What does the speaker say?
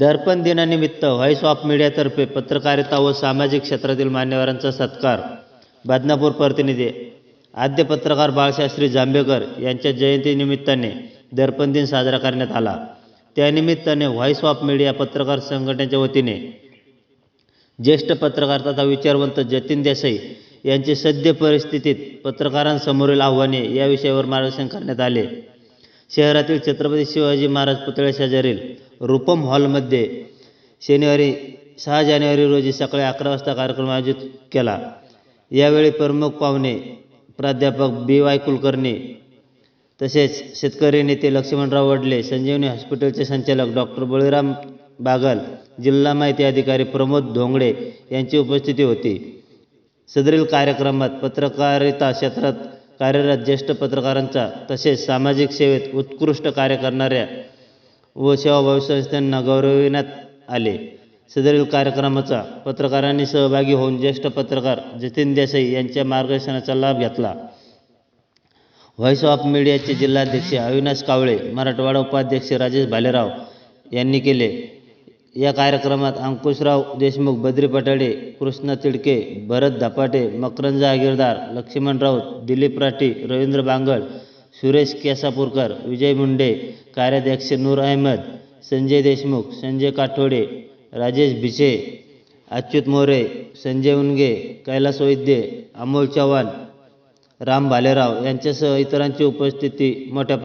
दर्पण दिनानिमित्त voice of मीडियातर्फे पत्रकारिता व सामाजिक क्षेत्रातील मान्यवरांचा सत्कार. बदनापूर प्रतिनिधी आद्य पत्रकार बाळशास्त्री जांभेकर यांच्या जयंतीनिमित्ताने दर्पण दिन साजरा करण्यात आला. त्यानिमित्ताने व्हॉइस ऑफ मीडिया पत्रकार संघटनेच्या वतीने ज्येष्ठ पत्रकार तथा विचारवंत जतीन देसाई यांची सद्य परिस्थितीत पत्रकारांसमोरील आव्हाने या विषयावर मार्गदर्शन करण्यात आले. शहरातील छत्रपती शिवाजी महाराज पुतळ्या शेजारील रूपम हॉलमध्ये शनिवारी सहा जानेवारी रोजी सकाळी अकरा वाजता कार्यक्रम आयोजित केला. यावेळी प्रमुख पाहुणे प्राध्यापक बी वाय कुलकर्णी तसेच शेतकरी नेते लक्ष्मणराव वडले संजीवनी हॉस्पिटलचे संचालक डॉक्टर बळीराम बागल जिल्हा माहिती अधिकारी प्रमोद धोंगडे यांची उपस्थिती होती. सदरील कार्यक्रमात पत्रकारिता क्षेत्रात कार्यरत ज्येष्ठ पत्रकारांचा तसेच सामाजिक सेवेत उत्कृष्ट कार्य करणाऱ्या व सेवाभावी संस्थांना गौरविण्यात आले. सदरील कार्यक्रमाचा पत्रकारांनी सहभागी होऊन ज्येष्ठ पत्रकार जतीन देसाई यांच्या मार्गदर्शनाचा लाभ घेतला. व्हॉइस ऑफ मीडियाचे जिल्हाध्यक्ष अविनाश कावळे मराठवाडा उपाध्यक्ष राजेश भालेराव यांनी केले. या कार्यक्रमात अंकुशराव देशमुख बद्री पटाडे कृष्णा तिडके भरत धपाटे मकरंद जहागीरदार लक्ष्मण राऊत दिलीप राठी रवींद्र बांगड सुरेश केसापूरकर विजय मुंडे कार्याध्यक्ष नूर अहमद संजय देशमुख संजय काठोडे राजेश भिसे अच्युत मोरे संजय उनगे कैलास वैद्य अमोल चव्हाण राम भालेराव यांच्यासह इतरांची उपस्थिती मोठ्या